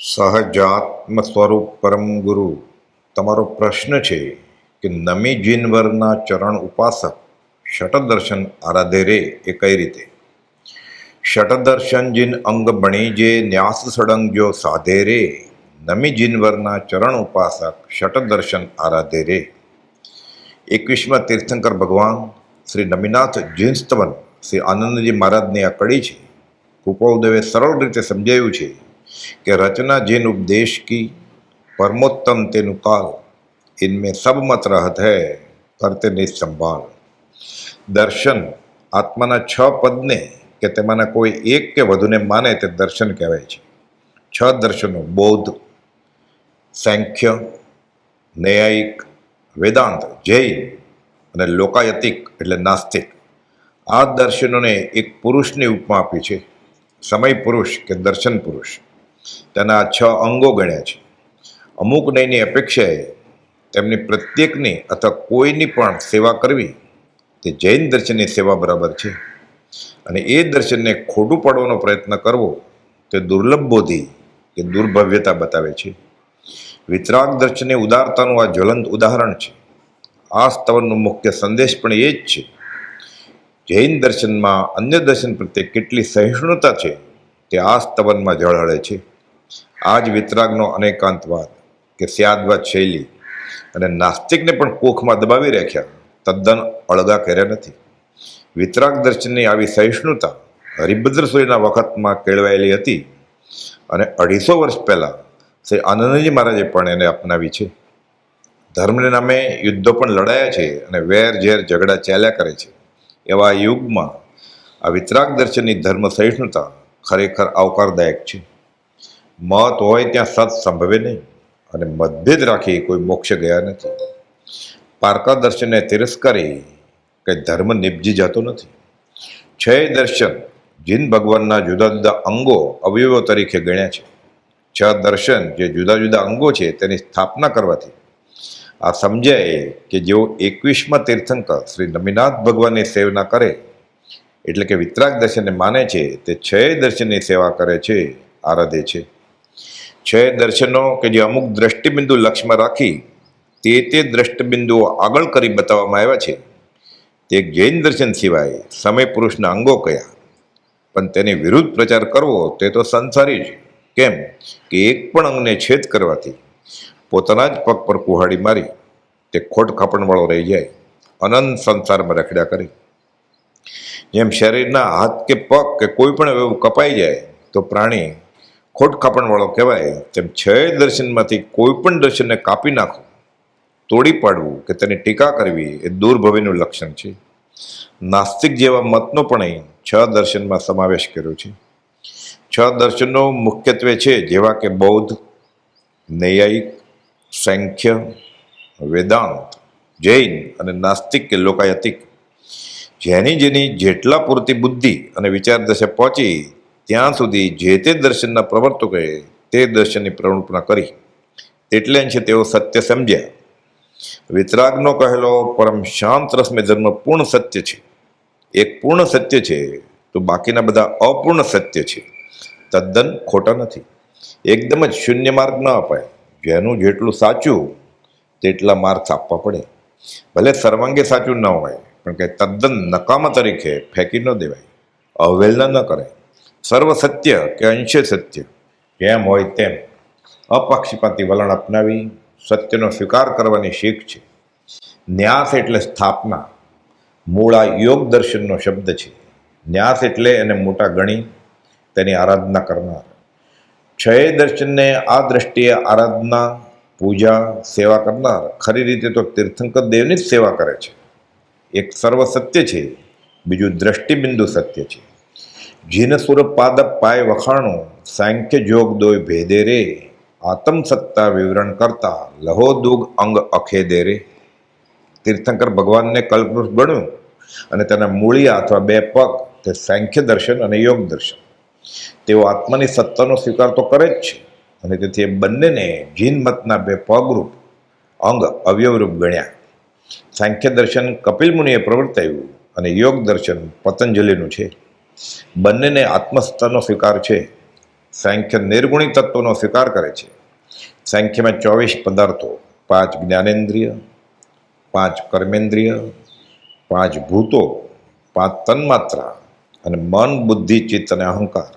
સહજાત્મ સ્વરૂપ પરમ ગુરુ, તમારો પ્રશ્ન છે કે નમી જીનવરના ચરણ ઉપાસક શટદર્શન આરાધે રે એ કઈ રીતે? શટદર્શન જીન અંગ બણી જે ન્યાસ સડંગ જો સાધે રે નમી જીનવરના ચરણ ઉપાસક શટદર્શન આરાધે રે એકવીસમાં તીર્થંકર ભગવાન શ્રી નમીનાથ જીનસ્તવન શ્રી આનંદજી મહારાજની આ કડી છે. કૃપાલદેવે સરળ રીતે સમજાવ્યું છે કે રચના जिन उपदेश की परमोत्तम तेनु काल इनमें सब मत रहत है करते निसंभाल દર્શન આત્માના છ પદને કે તેમાંના કોઈ એક કે વધુને માને તે દર્શન કહેવાય છે છ દર્શનો બૌદ્ધ સાંખ્ય ન્યાયિક વેદાંત જૈન અને લોકાયતિક એટલે નાસ્તિક આ દર્શનોને એક પુરુષની ઉપમા આપી છે સમય પુરુષ કે દર્શન પુરુષ તેના છ અંગો ગણ્યા છે. અમુક નયની અપેક્ષાએ તેમની પ્રત્યેકની અથવા કોઈની પણ સેવા કરવી તે જૈન દર્શનની સેવા બરાબર છે. અને એ દર્શનને ખોટું પાડવાનો પ્રયત્ન કરવો તે દુર્લભ બોધી કે દુર્ભવ્યતા બતાવે છે. વિતરાગ દર્શને ઉદારતાનું આ જ્વલંત ઉદાહરણ છે. આ સ્તવનનો મુખ્ય સંદેશ પણ એ જ છે. જૈન દર્શનમાં અન્ય દર્શન પ્રત્યે કેટલી સહિષ્ણુતા છે તે આ સ્તવનમાં ઝળહળે છે. આ જ વિતરાગનો અનેકાંતવાદ કે સ્યાદવાદ શૈલી અને નાસ્તિકને પણ કોખમાં દબાવી રાખ્યા તદ્દન અળગા કર્યા નથી. વિતરાગ દર્શનની આવી સહિષ્ણુતા હરિભદ્ર સૂર્યના વખતમાં કેળવાયેલી હતી અને અઢીસો વર્ષ પહેલાં શ્રી આનંદજી મહારાજે પણ એને અપનાવી છે. ધર્મને નામે યુદ્ધો પણ લડાયા છે અને વેર ઝેર ઝઘડા ચાલ્યા કરે છે. એવા યુગમાં આ વિતરાગ દર્શનની ધર્મ સહિષ્ણુતા ખરેખર આવકારદાયક છે. મત હોય ત્યાં સત સંભવે નહીં અને મતભેદ રાખી કોઈ મોક્ષ ગયા નથી. પારકા દર્શનને તિરસ્કારી કંઈ ધર્મ નિપજી જતો નથી. છય દર્શન જીન ભગવાનના જુદા જુદા અંગો અવયવો તરીકે ગણ્યા છે. છ દર્શન જે જુદા જુદા અંગો છે તેની સ્થાપના કરવાથી. આ સમજાય કે જેઓ એકવીસમાં તીર્થંકર શ્રી નમીનાથ ભગવાનની સેવના કરે એટલે કે વિતરાગ દર્શનને માને છે, તે છ દર્શનની સેવા કરે છે, આરાધે છે. છ દર્શનો કે જે અમુક દ્રષ્ટિબિંદુ લક્ષ્યમાં રાખી તે તે દ્રષ્ટિબિંદુઓ આગળ કરી બતાવવામાં આવ્યા છે. તે જૈન દર્શન સિવાય સમય પુરુષના અંગો કયા. પણ તેની વિરુદ્ધ પ્રચાર કરવો તે તો સંસારી છે કેમ? કે એક પણ અંગને છેદ કરવાથી પોતાના જ પગ પર કુહાડી મારી તે ખોટ ખાપણવાળો રહી જાય. અનંત સંસારમાં રખડ્યા કરે. જેમ શરીરના હાથ કે પગ કે કોઈ પણ એવું કપાઈ જાય, તો પ્રાણી ખોટ ખાપણવાળો કહેવાય. તેમ છ દર્શનમાંથી કોઈ પણ દર્શનને કાપી નાખવું, તોડી પાડવું કે તેની ટીકા કરવી એ દુર્ભવિનું લક્ષણ છે. નાસ્તિક જેવા મતનો પણ અહીં છ દર્શનમાં સમાવેશ કર્યો છે. છ દર્શનો મુખ્યત્વે છે જેવા કે બૌદ્ધ, નૈયાયિક સાંખ્ય વેદાંત, જૈન અને નાસ્તિક કે લોકાયતિક જેની જેની જેટલા પૂરતી બુદ્ધિ અને વિચાર પહોંચી, ત્યાં સુધી જે તે દર્શનના પ્રવર્તકોએ તે દર્શનની પ્રવૃત્તિ કરી. એટલે અંશે તેઓ સત્ય સમજ્યા. વિતરાગનો કહેલો, પરમ શાંત રસમે ધર્મ પૂર્ણ સત્ય છે. એક પૂર્ણ સત્ય છે તો બાકીના બધા અપૂર્ણ સત્ય છે. તદ્દન ખોટા નથી. એકદમ જ શૂન્ય માર્ગ ન અપાય. જેનું જેટલું સાચું, તેટલા માર્ક્સ આપવા પડે. ભલે સર્વાંગે સાચું ન હોય પણ કે તદ્દન નકામા તરીકે ફેંકી ન દેવાય. અવહેલના ન કરાય. સર્વ સત્ય કે અંશે સત્ય, જેમ હોય તેમ. અપક્ષપાતી વલણ અપનાવી, સત્યનો સ્વીકાર કરવાની શીખ છે. ન્યાસ એટલે સ્થાપના. મૂળા યોગ દર્શનનો શબ્દ છે. ન્યાસ એટલે એને મોટા ગણી, તેની આરાધના કરનાર. છ દર્શનને આ દ્રષ્ટિએ આરાધના, પૂજા, સેવા કરનાર, ખરી રીતે તો તીર્થંકર દેવની જ સેવા કરે છે. એક સર્વ સત્ય છે, બીજું દ્રષ્ટિબિંદુ સત્ય છે. જીન સુર પાદ પાય વખાણો, સાંખ્ય જોગ દોય ભેદે રે, આતમ સત્તા વિવરણ કરતા લહો દુગ અંગ અખેદે રે. તીર્થંકર ભગવાનને કલ્પવૃક્ષ ગણ્યું અને તેના મૂળિયા અથવા બે પગ, તે સાંખ્ય દર્શન અને યોગ દર્શન. તેઓ આત્માની સત્તાનો સ્વીકાર તો કરે જ છે અને તેથી એ બંનેને જીન મતના બે પગરૂપ, અંગ અવયવરૂપ ગણ્યા. સાંખ્ય દર્શન કપિલ મુનિએ પ્રવર્તાવ્યું અને યોગ દર્શન પતંજલિનું છે. બંનેને આત્મસત્તાનો સ્વીકાર છે. સાંખ્ય નિર્ગુણી તત્વનો સ્વીકાર કરે છે. સાંખ્યમાં ચોવીસ પદાર્થો, પાંચ જ્ઞાનેન્દ્રિય, પાંચ કર્મેન્દ્રિય, પાંચ ભૂતો, પાંચ તન્માત્રા અને મન, બુદ્ધિ, ચિત્ત અને અહંકાર.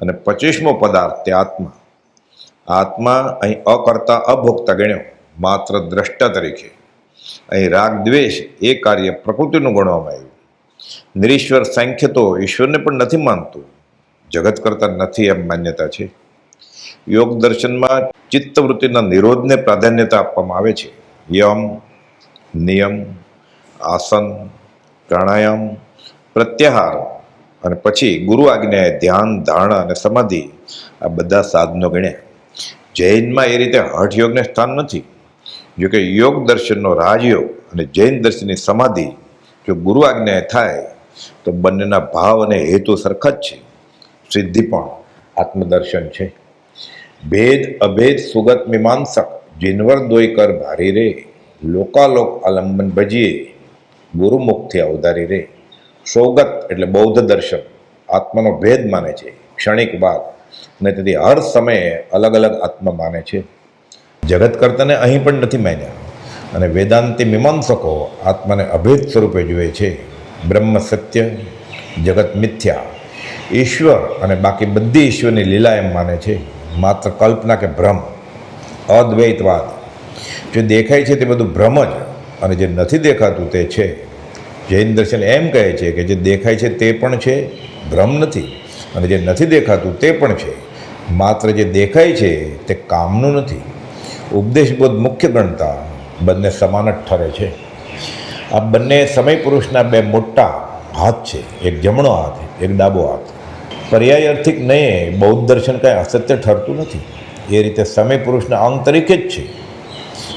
અને પચીસમો પદાર્થ તે આત્મા. આત્મા અહીં અકર્તા અભોક્તા ગણ્યો, માત્ર દ્રષ્ટા તરીકે. અહીં રાગ દ્વેષ એ કાર્ય પ્રકૃતિનું ગણવામાં આવ્યું. નિરીશ્વર સાંખ્ય તો ઈશ્વરને પણ નથી માનતું. જગત કરતા નથી એમ માન્યતા છે. યોગ દર્શનમાં ચિત્તવૃત્તિના નિરોધને પ્રાધાન્યતા આપવામાં આવે છે. યમ, નિયમ, આસન, પ્રાણાયામ, પ્રત્યાહાર અને પછી ગુરુ આજ્ઞાએ ધ્યાન, ધારણા અને સમાધિ આ બધા સાધનો ગણ્યા. જૈનમાં એ રીતે હઠયોગને સ્થાન નથી. જો કે યોગ દર્શનનો રાજયોગ અને જૈન દર્શનની સમાધિ જો ગુરુ આજ્ઞા થાય, તો બંનેના ભાવ અને હેતુ સરખા જ છે. સિદ્ધિ પણ આત્મદર્શન છે. ભેદ, અભેદ, સુગત, મીમાંસક, જીનવર, દોઈ, કર, ભારી રે. લોકાલોક આલંબન ભજીએ, ગુરુમુખથી અવધારી રે. સોગત એટલે બૌદ્ધ દર્શન, આત્માનો ભેદ માને છે, ક્ષણિક બાદ અને તેથી હર સમયે અલગ અલગ આત્મા માને છે. જગત કરતાને અહીં પણ નથી માન્યા. અને વેદાંતિ મીમાંસકો આત્માને અભેદ સ્વરૂપે જુએ છે. બ્રહ્મ સત્ય, જગત મિથ્યા. ઈશ્વર અને બાકી બધી ઈશ્વરની લીલા એમ માને છે. માત્ર કલ્પના કે ભ્રમ. અદ્વૈતવાદ. જે દેખાય છે તે બધું ભ્રમ જ. અને જે નથી દેખાતું તે છે. જૈન દર્શન એમ કહે છે કે જે દેખાય છે તે પણ છે. ભ્રમ નથી. અને જે નથી દેખાતું તે પણ છે. માત્ર જે દેખાય છે તે કામનું નથી. ઉપદેશબોધ મુખ્ય ગણતા બંને સમાન જ ઠરે છે. આ બંને સમય પુરુષના બે મોટા હાથ છે. એક જમણો હાથ, એક ડાબો હાથ. પર્યાય અર્થિક નહીં બૌદ્ધ દર્શન કાંઈ અસત્ય ઠરતું નથી. એ રીતે સમય પુરુષના અંગ તરીકે જ છે.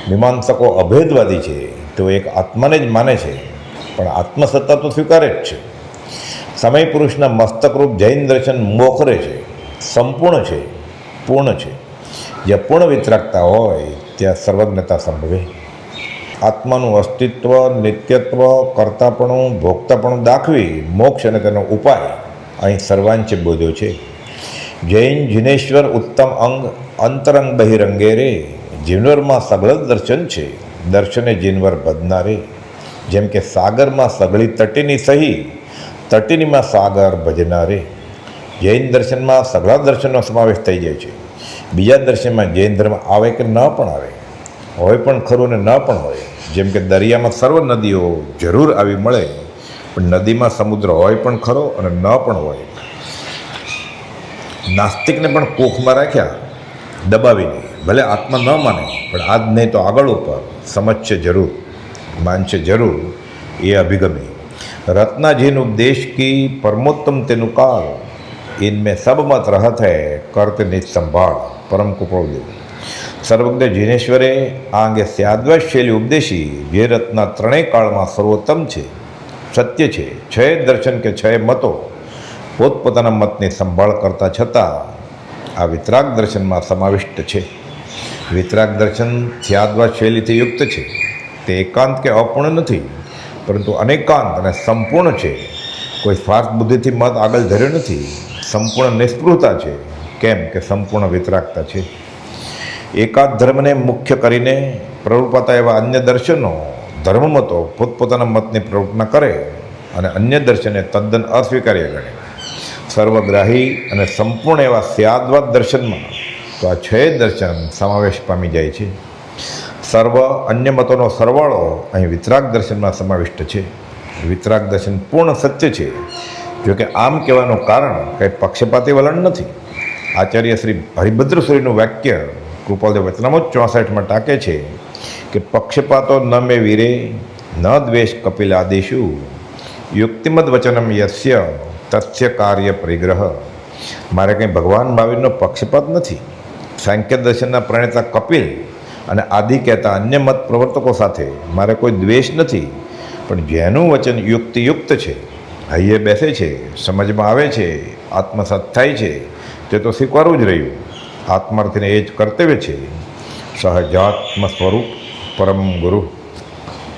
મીમાંસકો અભેદવાદી છે, તેઓ એક આત્માને જ માને છે, પણ આત્મસત્તા તો સ્વીકારે જ છે. સમય પુરુષના મસ્તકરૂપ જૈન દર્શન મોખરે છે, સંપૂર્ણ છે, પૂર્ણ છે. જ્યાં પૂર્ણ વિતરાગતા હોય, ત્યાં સર્વજ્ઞતા સંભવે. આત્માનું અસ્તિત્વ, નિત્યત્વ, કરતાપણું ભોગતાપણું દાખવી, મોક્ષ અને તેનો ઉપાય અહીં સર્વાંચે બોધ્યો છે. જૈન, જિનેશ્વર, ઉત્તમ અંગ, અંતરંગ બહિરંગે રે. જીનવરમાં સગળ દર્શન છે. દર્શને જીનવર ભજનારે. જેમ કે સાગરમાં સગળી તટીની સહી, તટીનીમાં સાગર ભજનારે. જૈન દર્શનમાં સગળા દર્શનનો સમાવેશ થઈ જાય છે. બીજા દર્શનમાં જૈન ધર્મ આવે કે ન પણ આવે? હોય પણ ખરું ને ન પણ હોય. જેમ કે દરિયામાં સર્વ નદીઓ જરૂર આવી મળે, પણ નદીમાં સમુદ્ર હોય પણ ખરો અને ન પણ હોય. નાસ્તિકને પણ કોખમાં રાખ્યા, દબાવીને. ભલે આત્મા ન માને, પણ આજ નહીં તો આગળ ઉપર સમજશે જરૂર માન છે જરૂર એ અભિગમી. રત્નાજીનું ઉપદેશ કી પરમોત્તમ તેનું કાળ इनमें सब मत रहत है, करत निज संभाल, परम કુપળદેવ સર્વજ્ઞ જીનેશ્વરે આ અંગે સ્યાદ્વશૈલી ઉપદેશી જે રત્ન ત્રણેય કાળમાં સર્વોત્તમ છે સત્ય છે છય દર્શન કે છય મતો પોતપોતાના મતની સંભાળ કરતા છતાં આ વિતરાગ દર્શનમાં સમાવિષ્ટ છે વિતરાગ દર્શન સ્યાદ્વા શૈલીથી યુક્ત છે તે એકાંત કે અપૂર્ણ નથી પરંતુ અનેકાંત અને સંપૂર્ણ છે કોઈ સ્વાર્થ બુદ્ધિથી મત આગળ ધર્યો નથી સંપૂર્ણ નિસ્પૃહતા છે. કેમ કે સંપૂર્ણ વિતરાગતા છે. એકાદ ધર્મને મુખ્ય કરીને પ્રવૃત્તા એવા અન્ય દર્શનો ધર્મમતો પોતપોતાના મતની પ્રવૃત્તના કરે અને અન્ય દર્શને તદ્દન અસ્વીકાર્ય ગણે. સર્વગ્રાહી અને સંપૂર્ણ એવા સ્યાદવાદ દર્શનમાં તો આ છ દર્શન સમાવેશ પામી જાય છે. સર્વ અન્ય મતોનો સરવાળો અહીં વિતરાગ દર્શનમાં સમાવિષ્ટ છે. વિતરાગ દર્શન પૂર્ણ સત્ય છે. જોકે આમ કહેવાનું કારણ કંઈ પક્ષપાતી વલણ નથી. આચાર્ય શ્રી હરિભદ્ર સૂરીનું વાક્ય કૃપાલદેવ વચનામો ચોસઠમાં ટાંકે છે કે પક્ષપાતો ન મે વીરે, ન દ્વેષ કપિલ આદેશુ યુક્તિમદ વચનમ યસ્ય, તસ્ય કાર્ય પરિગ્રહ. મારે કંઈ ભગવાન મહાવીરનો પક્ષપાત નથી. સાંખ્ય દર્શનના પ્રણેતા કપિલ અને આદિ કહેતા અન્ય મત પ્રવર્તકો સાથે મારે કોઈ દ્વેષ નથી, પણ જેનું વચન યુક્તિયુક્ત છે હૈયે બેસે છે, સમજમાં આવે છે, આત્મસાત થાય છે, તે તો સ્વીકારવું જ રહ્યું. આત્માર્થીને એ જ કર્તવ્ય છે. સહજાત્મ સ્વરૂપ પરમ ગુરુ.